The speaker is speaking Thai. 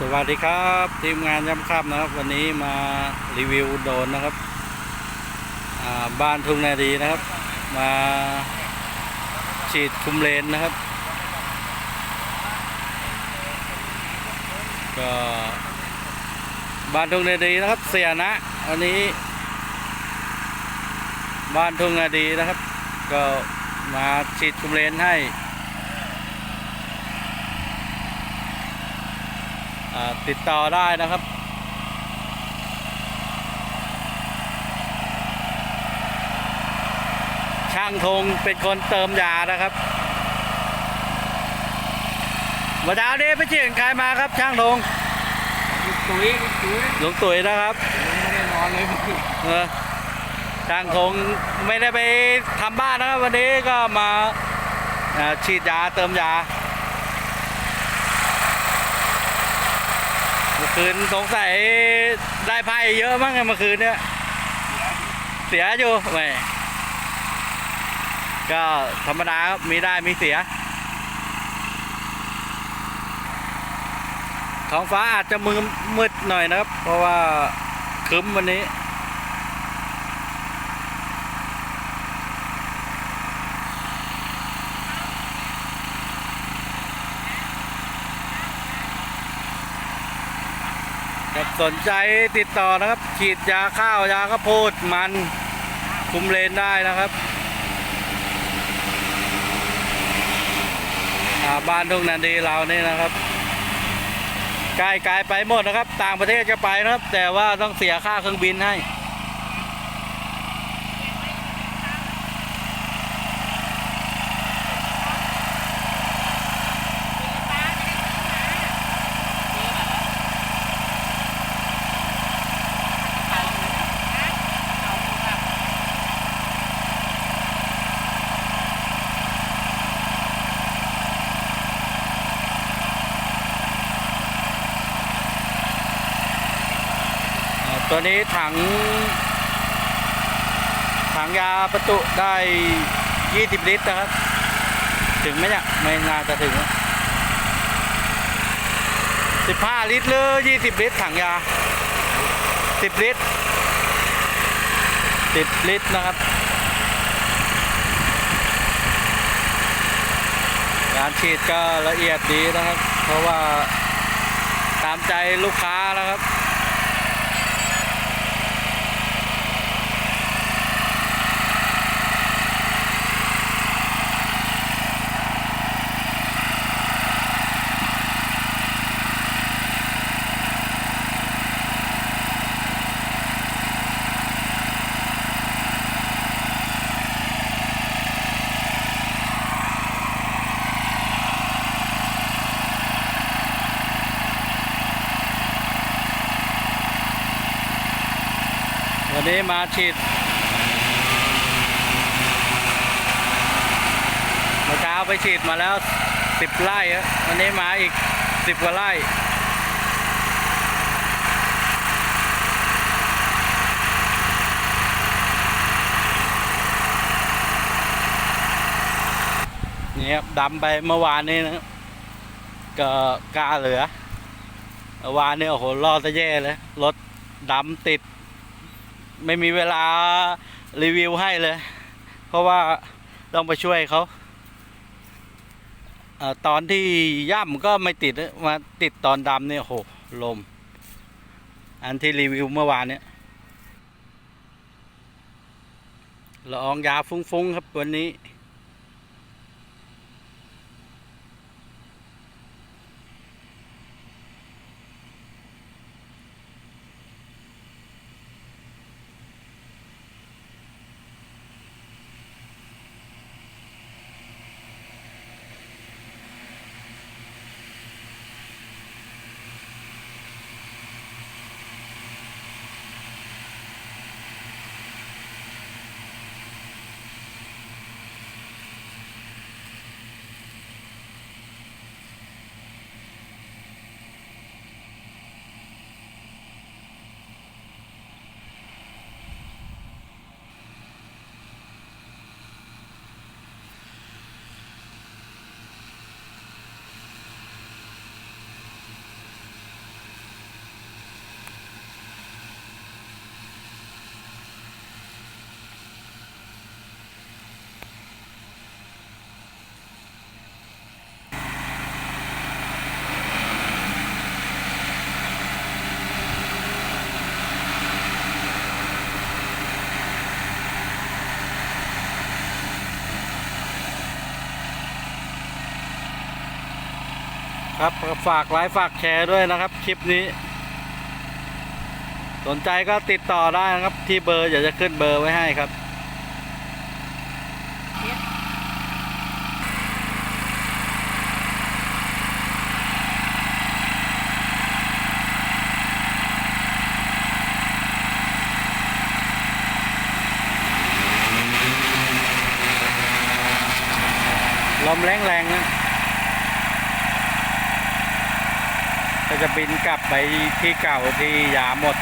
สวัสดีครับ ทีมงานย้ำค่ำนะครับ วันนี้มารีวิวโดนนะครับบ้านทุ่งนาดีนะครับ มาฉีดคุมเลนนะครับ ก็บ้านทุ่งนาดีนะครับ เสียนะวันนี้ บ้านทุ่งนาดีนะครับ ก็มาฉีดคุมเลนให้ อ่า ติดต่อได้นะครับช่างธงเป็นคนเติมยานะครับมาดาวนี้ไปเชียงใครมาครับ ช่างธงตุ๋ยตุ๋ยหลวงตุ๋ยนะครับไม่ได้นอนเลยเมื่อคืนเออช่างธงไม่ได้ไปทำบ้านนะครับ วันนี้ก็มาอ่าฉีดยาเติมยา เมื่อคืนสงสัยได้ไพ่เยอะมั้งเมื่อคืนเนี่ยเสียอยู่แหมก็ธรรมดาครับมีได้มีเสีย ท้องฟ้าอาจจะมือมืดหน่อยนะครับ เพราะว่าคึ้มวันนี้ ครับสนใจติดต่อนะครับ ฉีดยาข้าวยาข้าวโพดมันคุมเลนได้นะครับอาบ้านทุ่งนันดีเรานี่นะครับไกลไกลไปหมดนะครับ ต่างประเทศจะไปนะครับ แต่ว่าต้องเสียค่าเครื่องบินให้ ตัวนี้ถัง ถังยาประจุได้ 20 ลิตรนะครับ ถึงไหมเนี่ยไม่น่าจะถึง 15 ลิตรหรือ 20 ลิตรถังยา 10 ลิตร 10 ลิตรนะครับการฉีดก็ละเอียดดีนะครับ เพราะว่าตามใจลูกค้านะครับ วั นี้มาฉีดเมื่อเช้าไปฉีดมาแล้วสิบไร่อะวันนี้มาอีกสิบกว่าไร่นี่ครับดำไปเมื่อวานนี้นะก็กล้าเหลือเมื่อวานนี้โอ้โหรอดซะแย่เลยรถดำติด ไม่มีเวลารีวิวให้เลย เพราะว่าต้องไปช่วยเขาอตอนที่ย่ำก็ไม่ติดมาติดตอนดำเนี่ยโหลม อันที่รีวิวเมื่อวานเนี่ยละอองยาฟุ้งๆครับวันนี้ ครับฝากไลค์ฝากแชร์ด้วยนะครับ คลิปนี้ สนใจก็ติดต่อได้นะครับ ที่เบอร์อยากจะขึ้นเบอร์ไว้ให้ครับลมแรงๆนะ ก็จะบินกลับไปที่เก่าที่ยาหมด